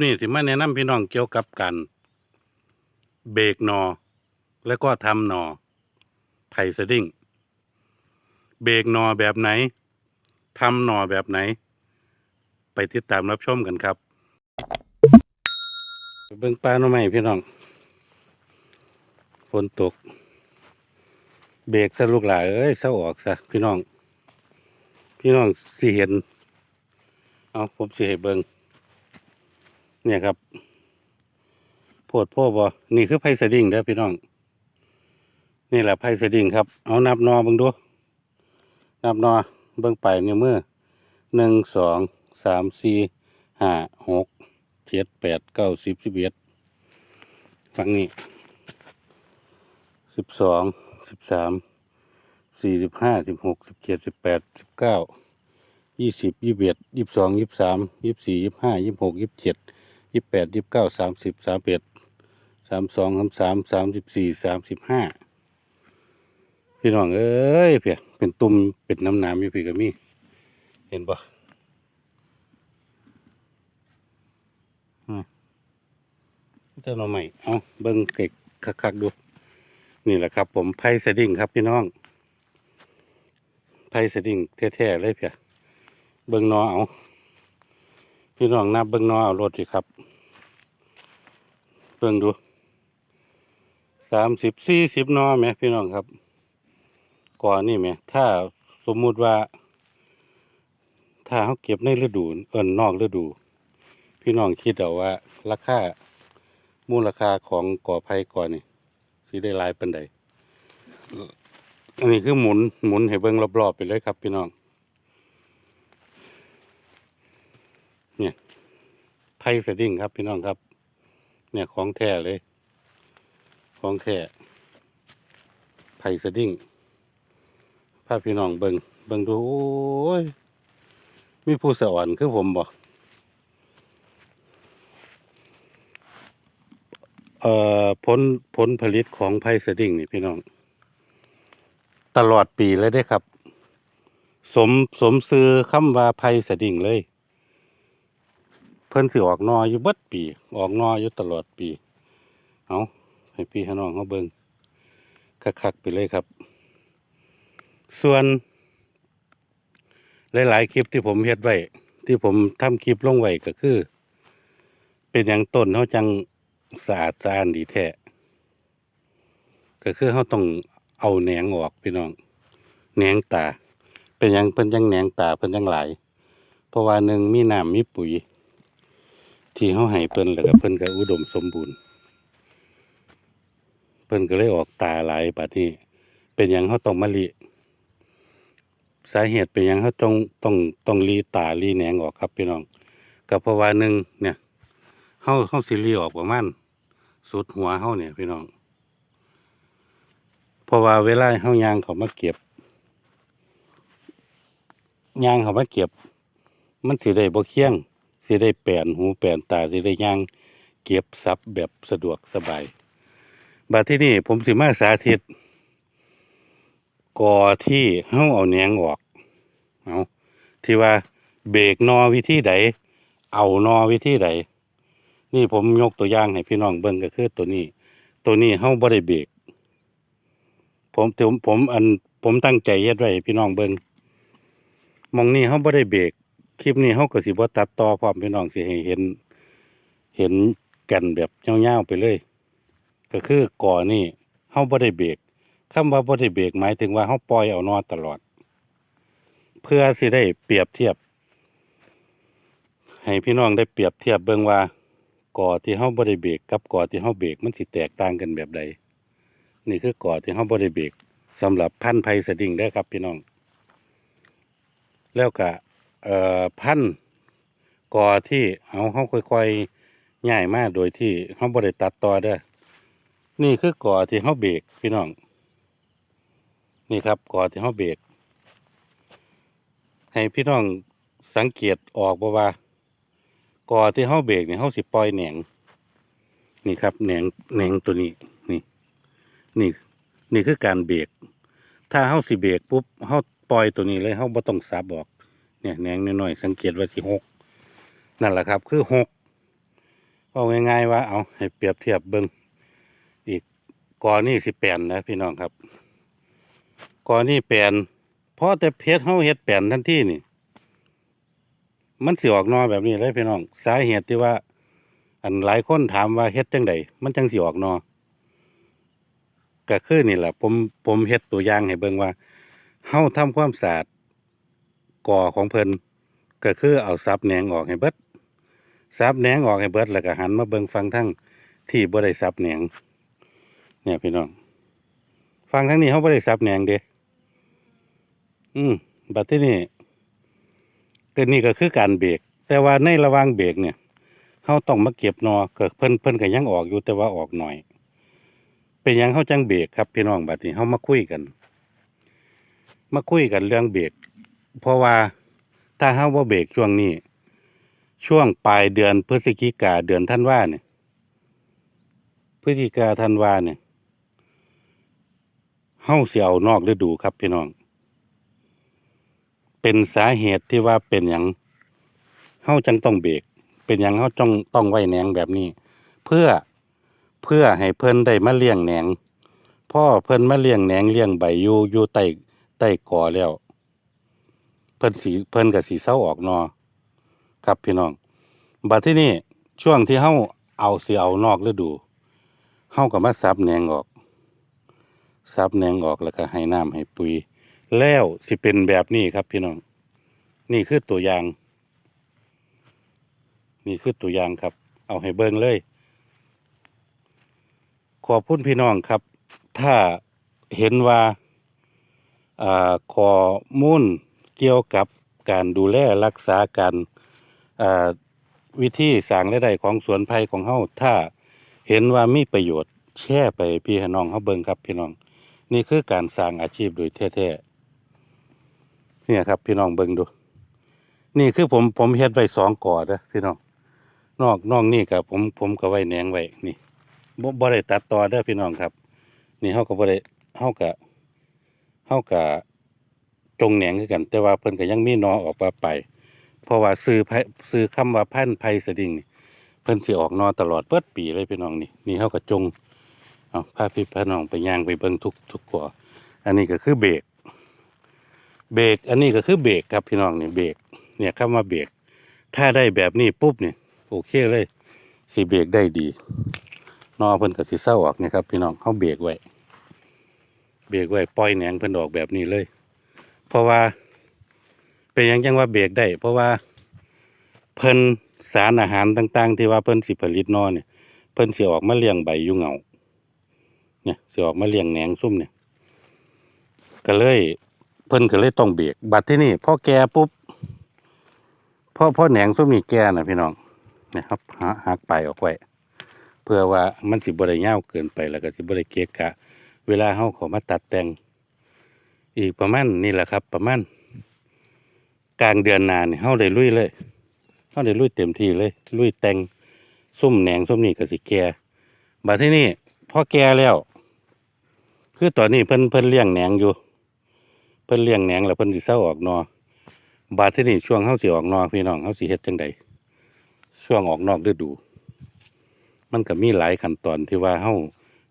นี่สิมาแนะนำพี่น้องเกี่ยวกับการเบรกหนอ แล้วก็ทำหนอไผ่สดิ้งเบรกหนอแบบไหนทำหนอแบบไหน ไปติดตามรับชมกันครับเบิ่งปลาหน่อไม้พี่น้องฝนตก เบรกซะลูกหลานเอ้ยเศร้าออกซะพี่น้อง พี่น้องสิเห็น เอาผมสิให้เบิง เนี่ยครับโพดพ่อบ่นี่คือไพ่สดิ้งเด้อพี่น้อง นี่แหละไพ่สดิ้งครับ เอานับนอเบิ่งดูนับนอเบิ่งไปเนิ้วมือหนึ่งสองสามสี่ห้าหกเจ็ดแปดเก้าสิบสิบเอ็ดฝั่งนี้สิบสองสิบสามสี่สิบห้าสิบหกสิบเจ็ดสิบแปดสิบเก้ายี่สิบยี่สิบเอ็ดยี่สิบสองยี่สิบสามยี่สิบสี่ยี่สิบห้ายี่สิบหกยี่สิบเจ็ด ยี่สิบแปดยี่สิบเก้าสามสิบสามเอ็ดสามสองสามสามสามสิบสี่สามสิบห้าพี่น้องเอ้ยเพียเป็นตุ่มเป็นน้ำหน้ำอยู่พี่ก็มีเห็นปะเจ้าหน่อใหม่เอาเบิ้งเก็กคักๆดู นี่แหละครับ ผมไพ่สดิ้งครับพี่น้องไพ่สดิ้งแท้ๆเลยเพียเบิ่งนอเอา พี่น้องนับเบิ่งนอเอารถดิครับ เบิ่งดูสามสิบสี่สิบนอไหมพี่น้องครับก่อนนี่ไหมถ้าสมมุติว่า ถ้าเขาเก็บในฤดูเอินนอกฤดู พี่น้องคิดเอาว่า ราคามูลค่าของก่อไผ่ก่อนนี่สิได้หลายปันใดอันนี้คือหมุนหมุนให้เบิ่งรอบๆไปเลยครับ พี่น้อง พ่สดิ้งครับพี่น้องครับ เนี่ยของแท้เลย ของแท้ไพ่สดิ้งพาพี่น้องเบิงเบิงดูโอ้ยมีผู้สวรรค์คือผมบอกเอ่อผลผลผลิตของไพ่สดิ้งนี่พี่น้อง ตลอดปีเลยได้ครับ สมสมซื้อคำว่าไพ่สดิ้งเลย พิ่นสิออกนออยู่เบิดปี ออกนออยู่ตลอดปี เอาให้พี่ให้น้องเขาเบิ่งคักๆไปเลยครับ ส่วน หลายๆคลิปที่ผมเฮ็ดไว้ที่ผมทำคลิปลงไว้ก็คือ เป็นอย่างต้นเขาจังสะอาดสะอ้านดีแท้ก็คือเขาต้องเอาแหนงออกพี่น้องแหนงตา เป็นอย่างเพิ่นยังแหนงตาเพิ่นยังหลายเพราะว่าหนึ่งมีน้ำมีปุ๋ย ที่เขาให้เพิ่นแล้วก็เพิ่นก็อุดมสมบูรณ์ เพิ่นก็เลยออกตาหลายบัดนี้ เป็นหยังเขาต้องมาลีสาเหตุเป็นหยังเขาต้องต้องต้องรีตารีแหนงออกครับพี่น้องก็เพราะว่าหนึ่งเนี่ยเขาเขาสิรีออกประมาณสุดหัวเขาเนี่ยพี่น้องเพราะว่าเวลาเขายางเขามาเก็บยางเขามาเก็บ มันสิได้บ่เคียง สิได้แปลนหูแปลนตาสิได้ย่างเก็บทรัพย์แบบสะดวกสบายบัดที่นี่ผมสิมาสาธิตก่อที่เฮาเอาแหนงออกเอาที่ว่าเบรกนอวิธีใดเอานอวิธีใดนี่ผมยกตัวอย่างให้พี่น้องเบิ่งก็คือตัวนี้ ตัวนี้เฮาบ่ได้เบรกผมผมผมอันผมตั้งใจเฮ็ดไว้ให้พี่น้องเบิ่งมองนี้เฮาบ่ได้เบรก คลิปนี้เขาก็สิบ่ตัดต่อพร้อมพี่น้องสิให้เห็น เห็นกันแบบยาวๆไปเลย ก็คือก่อนี่เฮาบ่ได้เบรกคำว่าบ่ได้เบรกหมายถึงว่าเฮาปล่อยเอานอตลอด เพื่อสิได้เปรียบเทียบ ให้พี่น้องได้เปรียบเทียบเบิ่งว่าก่อที่เฮาบ่ได้เบรกกับก่อที่เฮาเบรกมันสิแตกต่างกันแบบใดนี่คือก่อที่เฮาบ่ได้เบรกสำหรับพันธุ์ไผ่สดิ้งเด้ครับพี่น้อง แล้วก็ เอ่อพันธุ์กอที่เอาเขาค่อยๆย่ายมากโดยที่เขาบริตัดต่อเด้อนี่คือกอที่เขาเบรกพี่น้อง นี่ครับกอที่เขาเบรกให้พี่น้องสังเกตออกบ่ว่ากอที่เขาเบรกเนี่ยเขาสิปล่อยแหนงนี่ครับแหนงแหนงตัวนี้นี่ นี่ นี่คือการเบรกถ้าเขาสิเบรกปุ๊บเขาปล่อยตัวนี้เลยเขาบ่ต้องสับออก เนี่ยแหนงน้อยๆสังเกตว่าสิหกนั่นแหละครับ คือหกเอาง่ายๆว่าเอาให้เปรียบเทียบเบิ่งอีกกอนี่สิแปนนะพี่น้องครับกอนี่แปนเพราะแต่เพชรเฮาเฮ็ดแปนทันทีนี่ มันสิออกนอแบบนี้เลยพี่น้องสาเหตุที่ว่า อันหลายคนถามว่าเฮ็ดจังไดมันจังสิออกนอก็คือนี่แหละผมผมเฮ็ดตัวอย่างให้เบิ่งว่าเฮาทำความสะอาด ก่อของเพิ่นก็คือเอาซับแหนงออกให้เบิดซับแหนงออกให้เบิดแล้วก็หันมาเบิ่งฟังทั้งที่บ่ได้ซับแหนงเนี่ยพี่น้อง ฟังทั้งนี้เฮาบ่ได้ซับแหนงเด้อืมบัดที่นี่ก็นี่ก็คือการเบรกแต่ว่าในระหว่างเบรกเนี่ยเฮาต้องมาเก็บนอเกิดเพิ่นเพิ่นก็ยังออกอยู่แต่ว่าออกหน่อย เป็นยังเฮาจังเบรกครับพี่น้องบัดนี้เฮามาคุยกัน มาคุยกันเรื่องเบรก เพราะว่าถ้าเฮาบ่เบรกช่วงนี้ ช่วงปลายเดือนพฤศจิกาเดือนธันวาเนี่ยพฤศจิกาธันวาเนี่ยเฮาเสิเอานอกฤดูครับพี่น้อง เป็นสาเหตุที่ว่าเป็นหยังเฮาจังต้องเบรกเป็นหยังเขาต้องต้องไว้แหนงแบบนี้ เพื่อเพื่อให้เพิ่นได้มาเลี้ยงแหนงพ่อเพิ่นมาเลี้ยงแหนงเลี้ยงใบอยู่อยู่ใต้ใต้กอแล้ว พิ่นสีเพิ่นกับสีเศร้าออกนอครับพี่น้องบัดที่นี่ช่วงที่เฮาเอาสิเอานอกฤดูเฮาก็มาซับแหนงออกซับแหนงออกแล้วก็ให้น้ำให้ปุ๋ย แล้วสิเป็นแบบนี้ครับพี่น้อง นี่คือตัวอย่าง นี่คือตัวอย่างครับ เอาให้เบิ่งเลย ขอบคุณพี่น้องครับ ถ้าเห็นว่าอ่าขอมูล เกี่ยวกับการดูแลรักษาการวิธีสร้างรายได้ของสวนไผ่ของเฮาถ้าเห็นว่ามีประโยชน์แชร์ไปพี่ให้น้องเฮาเบิ่งครับพี่น้อง นี่คือการสร้างอาชีพโดยแท้ๆเนี่ยครับพี่น้องเบิ่งดู นี่คือผมผมเฮ็ดไว้สองก่อด้อพี่น้องนอกนอกนี่กับผมผมก็ไว้แหนงไว้นี่บ่บ่ได้ตัดต่อเด้อพี่น้องครับ นี่เฮาก็บ่ได้เฮาก็เฮาก็ จงแหนงคือกัน แต่ว่าเพิ่นก็ยังมีนอออกมาไป เพราะว่าซื้อซื้อคำว่าพันธุ์ไผสดิ่งนี่เพิ่นสิออกนอตลอดเปิดปีเลยพี่น้องนี่นี่เฮาก็จงเอาพาพี่พาน้องไปย่างไปเบิ่งทุกทุกก่ออันนี้ก็คือเบรกเบรกอันนี้ก็คือเบรกครับพี่น้องนี่เบรกเนี่ยคำว่าเบรกถ้าได้แบบนี้ปุ๊บนี่โอเคเลยสีเบรกได้ดีนอเพิ่นกับสีเศร้าออกนี่ครับพี่น้องเขาเบรกไว้เบรกไว้ปล่อยแหนงเพิ่นออกแบบนี้เลย เพราะว่า เป็นยังจังว่าเบรกได้ เพราะว่าเพิ่นสารอาหารต่าง ๆ ที่ว่าเพิ่นสิผลิตนอเนี่ยเพิ่นสิออกมาเลี้ยงใบยู่เหงาเนี่ยสิออกมาเลี้ยงแหนงซุ่มเนี่ย ก็เลยเพิ่นก็เลยต้องเบรกบัดที่นี่พอแก่ปุ๊บพ่อพ่อแหนงส้มนี่แก่นะพี่น้องนะครับหักหักไปออกไว้เพื่อว่ามันสิบ่ได้ยาวเกินไปแล้วก็สิบ่ได้เกะกะ เวลาเฮาขามาตัดแต่ง อีกประมาณนี่แหละครับ ประมาณกลางเดือนหน้านี่เฮาได้ลุยเลยเฮาได้ลุยเต็มที่เลย ลุยแต่งส้มแหนงส้มนี่ก็สิแก่บัดที่นี่พอแก่แล้ว คือตอนนี้เพิ่นเพิ่นเลี้ยงแหนงอยู่ เพิ่นเลี้ยงแหนงแล้วเพิ่นสิเศร้าออกนอบาดที่นี่ช่วงเฮาสิออกนอพี่น้องเฮาสิเฮ็ดจังใดช่วงออกนอกฤดู มันก็มีหลายขั้นตอนที่ว่าเฮา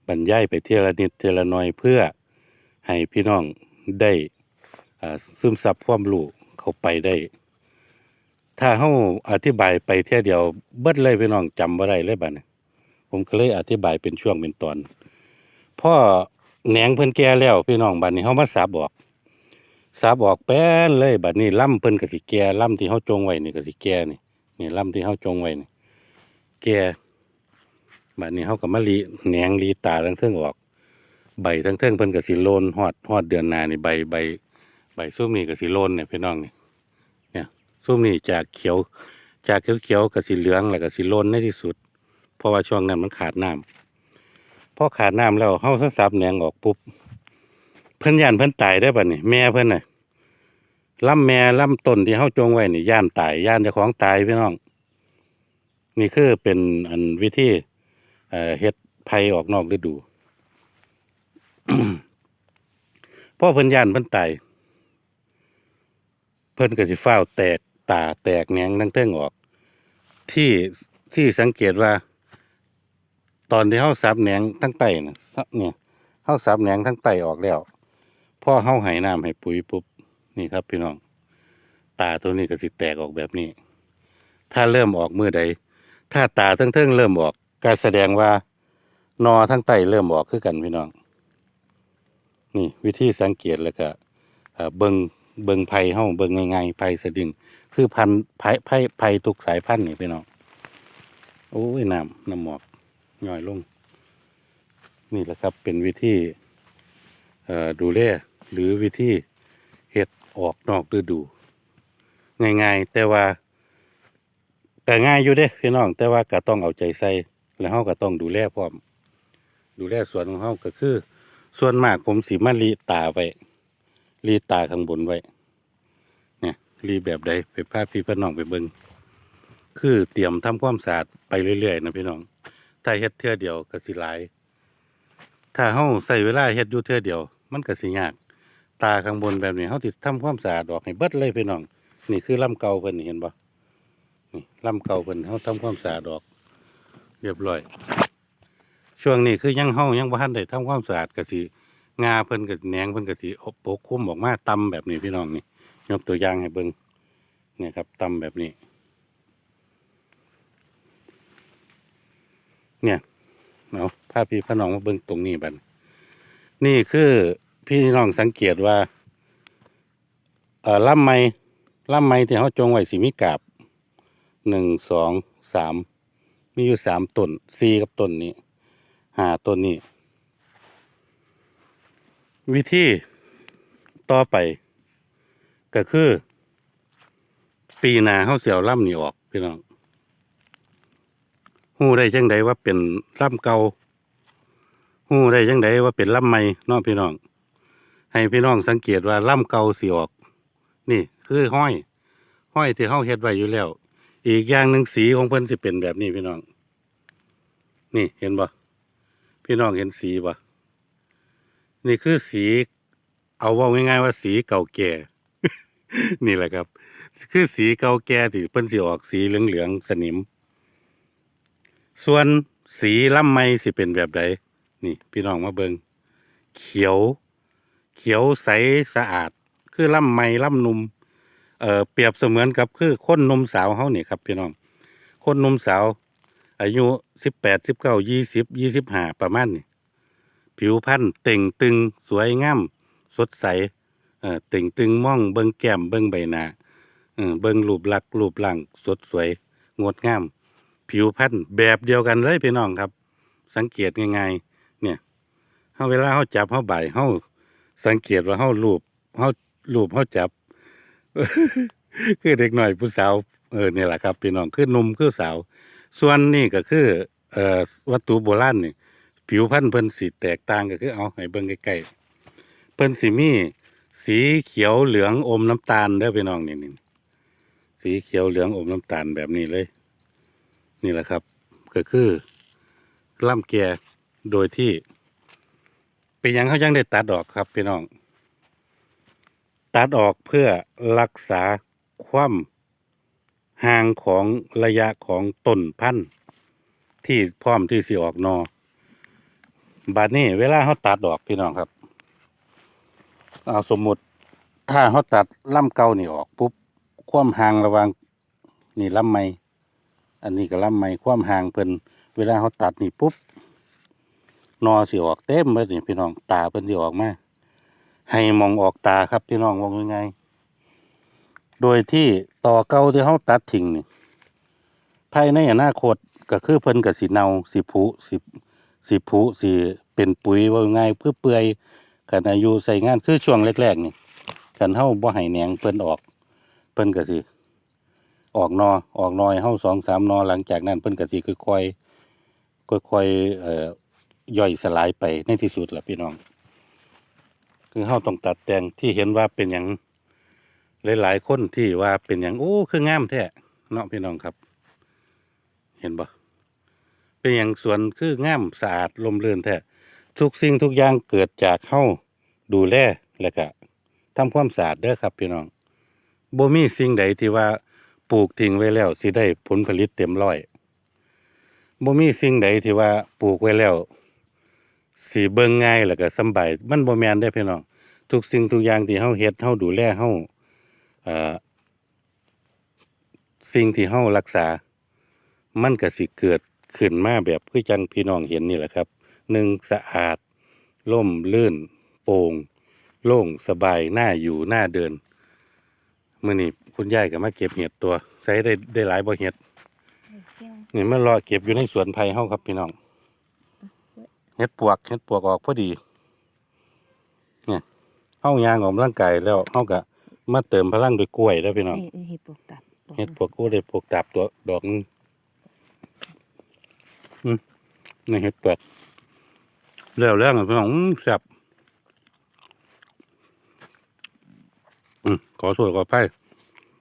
บรรยายไปเทียละนิดเทียละน่อยเพื่อให้พี่น้อง ได้ซึมซับความรู้เข้าไปได้ ถ้าเฮาอธิบายไปเท่เดียวเบิดเลยพี่น้องจำบ่ได้เลยบัดนี้ผมก็เลยอธิบายเป็นช่วงเป็นตอนพ่อแหนงเพิ่นแก่แล้วพี่น้องบัดนี้เฮามาสับออกสับออกแป้นเลยบัดนี้ล่ำเพิ่นก็สิแก่ล่ำที่เฮาจงไว้นี่ก็สิแก่นี่นี่ล่ำที่เฮาจงไว้นี่แก่บัดนี้เฮาก็มาลีแหนงลีตาทั้งเทิงออก ใบทั้งเทิงเพิ่นก็สิโลนฮอดฮอดเดือนนานี่ใบใบใบซุ่มนี่ก็สิโลนเนี่ยพี่น้องนี่เนี่ยซุ่มนี่จากเขียว จากเขียวๆก็สิเหลืองแล้วก็สิโลนในที่สุด เพราะว่าช่วงนั้นมันขาดน้ำพอขาดน้ำแล้วเฮาสับแหนงออกปุ๊บเพิ่นย่านเพิ่นตายได้ป่ะนี่แม่เพิ่นน่ะล่ำแม่ล่ำต้นที่เฮาจงไว้นี่ย่านตายย่านเจ้าของตายพี่น้อง นี่คือเป็นอันวิธีเฮ็ดไผ่ออกนอกฤดู พ่อเพิ่นย่านเพิ่นตายเพิ่นก็สิฟ้าวแตกตาแตกแหนงทั้งเทิงออก ที่ที่สังเกตว่า ตอนที่เฮาสับแหนงทั้งไตน่ะสับเนี่ยเฮาสับแหนงทั้งไตออกแล้วพอเฮาให้น้ำให้ปุ๋ยปุ๊บนี่ครับ พี่น้อง ตาตัวนี้ก็สิแตกออกแบบนี้ ถ้าเริ่มออกมือใด ถ้าตาทั้งเทิงเริ่มออกก็แสดงว่านอทั้งไตเริ่มออกคือกันพี่น้อง นี่วิธีสังเกตแล้วก็เอ่อเบิงเบิงไผ่เฮาเบิงง่ายๆไผ่สะดึง คือพันไผ่ไผ่ไผ่ทุกสายพันธุ์นี่พี่น้องโอ้ยน้ำน้ำหมอกย่อยลง นี่แหละครับเป็นวิธีดูแลหรือวิธีเห็ดออกนอกฤดู ง่ายๆแต่ว่าก็ง่ายอยู่เด้พี่น้อง แต่ว่าก็ต้องเอาใจใส่แล้วเฮาก็ต้องดูแลพร้อม ดูแลสวนของเฮาก็คือ ส่วนมากผมสิมารีตาไว้รีตาข้างบนไว้ เนี่ยรีแบบใดไปพาพี่พี่น้องไปเบิงคือเตรียมทำความสะอาดไปเรื่อยๆนะพี่น้อง ถ้าเฮ็ดเทื่อเดียวก็สิหลาย ถ้าเฮาใส่เวลาเฮ็ดอยู่เทื่อเดียว มันก็สิยาก ตาข้างบนแบบนี้เฮาสิดทำความสะอาดออกให้เบิดเลยพี่น้อง นี่คือลำเก่าเพิ่นเห็นบ่นี่ลำเก่าเพิ่นเฮาทำความสะอาดออก เรียบร้อย ช่วงนี้คือยังเฮายังบ่ทันได้ทำความสะอาดก็สิงาเพิ่นก็แหนงเพิ่นก็สิอบปกคลุมออกมาตำแบบนี้พี่น้องนี่ยกตัวอย่างให้เบิ่งเนี่ยครับตำแบบนี้ เนี่ยเอาพาพี่พน้องมาเบิ่งตรงนี้บัดนี่คือพี่น้องสังเกตว่าเอ่อลำไม้ลำไม้ที่เขาจงไว้สิมีกาบหนึ่งสองสามมีอยู่สามต้นสี่กับต้นนี้ หาต้นนี้ วิธีต่อไป ก็คือ ปีนาเขาเสียวล่ำนี่ออกพี่น้องหู้ได้จังใดว่าเป็นล่ำเก่าหู้ได้จังใดว่าเป็นล่ำใหม่น้องพี่น้อง ให้พี่น้องสังเกตว่าล่ำเก่าสีออก นี่คือห้อย ห้อยที่เขาเฮ็ดไว้อยู่แล้ว อีกอย่างหนึ่งสีของเพิ่นสิเป็นแบบนี้พี่น้อง นี่เห็นบ่ พี่น้องเห็นสีบ่นี่คือสี เอาว่าง่ายๆว่าสีเก่าแก่ นี่แหละครับ คือสีเก่าแก่ที่เพิ่นสิออกสีเหลืองๆสนิม ส่วนสีลำไม้สิเป็นแบบใดนี่พี่น้องมาเบิงเขียว เขียวใสสะอาด คือลำไม้ลำนุมเอ่อเปรียบเสมือนกับคือคนนมสาวเฮานี่ครับ พี่น้องคนนมสาว อายุสิบแปดสิบเก้ายี่สิบยี่สิบห้าประมาณนี้ผิวพรรณเต่งตึงสวยงามสดใสเอ่อเต่งตึงม่องเบิ้งแก้มเบิ้งใบหน้าเออเบิ้งรูปลักษณ์รูปร่างสดสวย งดงาม ผิวพรรณแบบเดียวกันเลยพี่น้องครับ สังเกตง่ายๆเนี่ยเฮาเวลาเฮาจับเฮาใบเฮาสังเกตว่าเฮารูปเฮารูปเฮาจับ คือเด็กหน่อยผู้สาวเออนี่แหละครับพี่น้องคือนุ่มคือสาว ส่วนนี่ก็คือเอ่อวัตถุโบราณนี่ผิวพรรณเพิ่นสีแตกต่างก็คือเอาให้เบิ่งใกล้ๆเพิ่นสิมีสีเขียวเหลืองอมน้ำตาลเด้อพี่น้องนี่นี่สีเขียวเหลืองอมน้ำตาลแบบนี้เลย นี่แหละครับ ก็คือล่ำแก่โดยที่เป็นยังเขายังได้ตัดออกครับพี่น้อง ตัดออกเพื่อรักษาความ ห่างของระยะของต้นพันธุ์ที่พร้อมที่สิออกนอบัดนี้เวลาเขาตัดออกพี่น้องครับเอาสมมติถ้าเขาตัดลำเก่านี่ออกปุ๊บความห่างระหว่างนี่ลำใหม่อันนี้ก็ลำใหม่ความห่างเพิ่นเวลาเขาตัดนี่ปุ๊บนอสิออกเต็มเลยนี่พี่น้องตาเพิ่นสิออกมาให้มองออกตาครับพี่น้องมองยังไง โดยที่ต่อเก่าที่เขาตัดทิ้งนี่ภายในอนาคตก็คือเพิ่นกับสิเนาสิผุสิสิผุสิเป็นปุ๋ยว่าง่ายเพื่อเปื่อยกันอายุใส่งานคือช่วงแรกๆนี่กันเฮาบ่ให้แหนงเพิ่นออก เพิ่นก็สิออกนอออกนอยเฮาสองสามนอหลังจากนั้นเพิ่นก็สิค่อยๆค่อยๆเอ่อย่อยสลายไปในที่สุดล่ะพี่น้อง คือเฮาต้องตัดแต่งที่เห็นว่าเป็นหยัง หลายๆคนที่ว่าเป็นหยังโอ้คืองามแท้เนาะพี่น้องครับ เห็นบ่เป็นหยังสวนคืองามสะอาดลมเรื่นแท้ทุกสิ่งทุกอย่างเกิดจากเฮาดูแลแล้วก็ทำความสะอาดเด้อครับ พี่น้องบ่มีสิ่งใดที่ว่าปลูกทิ้งไว้แล้วสิได้ผลผลิตเต็มร้อยบ่มีสิ่งใดที่ว่าปลูกไว้แล้วสิเบิ่งง่ายแล้วก็สบายมันบ่แม่นได้พี่น้องทุกสิ่งทุกอย่างที่เฮาเฮ็ดเฮาดูแลเฮา สิ่งที่เฮารักษา มันก็สิเกิดขึ้นมาแบบคือจังพี่น้องเห็นนี่แหละครับหนึ่งสะอาดล่มลื่น โปร่งโล่งสบายน่าอยู่น่าเดินมื้อนี้คุณยายก็มาเก็บเห็ดตัวใส่ได้ได้หลายบ่เห็ดนี่มันรอเก็บอยู่ในสวนไผ่เฮาครับพี่น้องเฮ็ดปวกเฮ็ดปวกออกพอดีเนี่ยเฮายางออกกำลังกายแล้วเฮาก็ มาเติมพลังด้วยกล้วยเด้อพี่น้องเอ้ยเห็ดปวกตับเฮ็ดปวกกูได้ปวกตับตัวดอกนึงอืมนี่เฮ็ดปวกแล้วแล้วพี่น้องอืมแซ่บอืมขอโทษขออภัย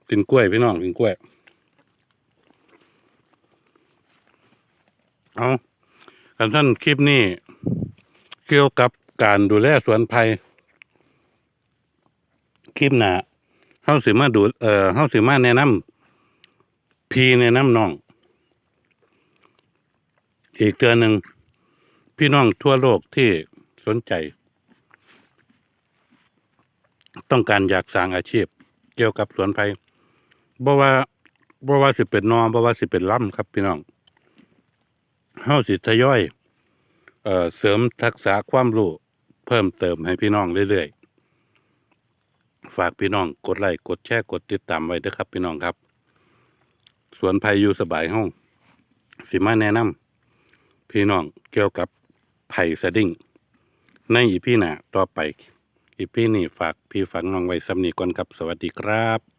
กินกล้วยพี่น้องกินกล้วยเอาคันท่านคลิปนี้ เกี่ยวกับการดูแลสวนไผ่คลิปหน้า เฮาสิมาดูเอ่อเฮาสิมาแนะนำพี่แนะนำน้อง อีกเดือนหนึ่งพี่น้องทั่วโลกที่สนใจ ต้องการอยากสร้างอาชีพ เกี่ยวกับสวนไผ่บ่ว่าบ่ว่าสิเป็นนอบ่ว่าสิเป็นล่ำครับ พี่น้องเฮาสิทยอยเอ่อเสริมทักษะความรู้เพิ่มเติมให้พี่น้องเรื่อยๆ ฝากพี่น้องกดไลค์กดแชร์กดติดตามไว้เด้อครับ พี่น้องครับ สวนไผ่อยู่สบายห้องสิมาแนะนำพี่น้องเกี่ยวกับไผ่สะดิ้งในอีพี่หน้าต่อไปอีพี่นี่ฝากพี่ฝังน้องไว้สำนีก่อนครับ สวัสดีครับ